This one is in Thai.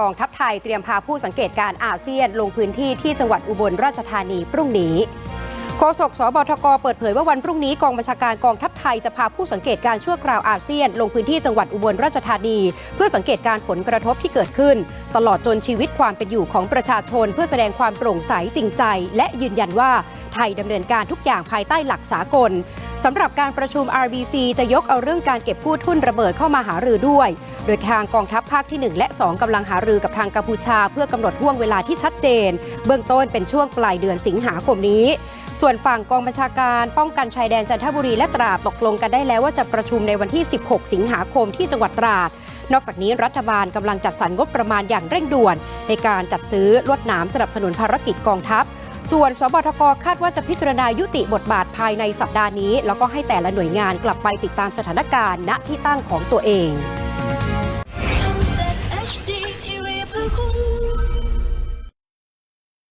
กองทัพไทยเตรียมพาผู้สังเกตการณ์อาเซียนลงพื้นที่ที่จังหวัดอุบลราชธานีพรุ่งนี้โฆษกสบทกเปิดเผยว่าวันพรุ่งนี้กองบัญชาการกองทัพไทยจะพาผู้สังเกตการณ์ชั่วคราวอาเซียน ลงพื้นที่จังหวัดอุบลราชธานี เพื่อสังเกตการณ์ผลกระทบที่เกิดขึ้น ตลอดจนชีวิตความเป็นอยู่ของประชาชน เพื่อแสดงความโปร่งใสจริงใจ และยืนยันว่า ไทยดำเนินการทุกอย่างภายใต้หลักสากลสำหรับการประชุม RBC จะยกเอาเรื่องการเก็บกู้ทุนระเบิดเข้ามาหารือด้วย โดยทางกองทัพภาคที่ 1 และ 2กำลังหารือกับทางกัมพูชา เพื่อกำหนดห่วงเวลาที่ชัดเจน เบื้องต้นเป็นช่วงปลายเดือนสิงหาคมนี้ส่วนฝั่งกองบัญชาการป้องกันชายแดนจันทบุรีและตราดตกลงกันได้แล้วว่าจะประชุมในวันที่ 16 สิงหาคมที่จังหวัดตราด นอกจากนี้รัฐบาลกำลังจัดสรรงบประมาณอย่างเร่งด่วน ในการจัดซื้อลวดหนามสนับสนุนภารกิจกองทัพ ส่วนสบทกคาดว่าจะพิจารณายุติบทบาทภายในสัปดาห์นี้ แล้วก็ให้แต่ละหน่วยงานกลับไปติดตามสถานการณ์ณที่ตั้งของตัวเอง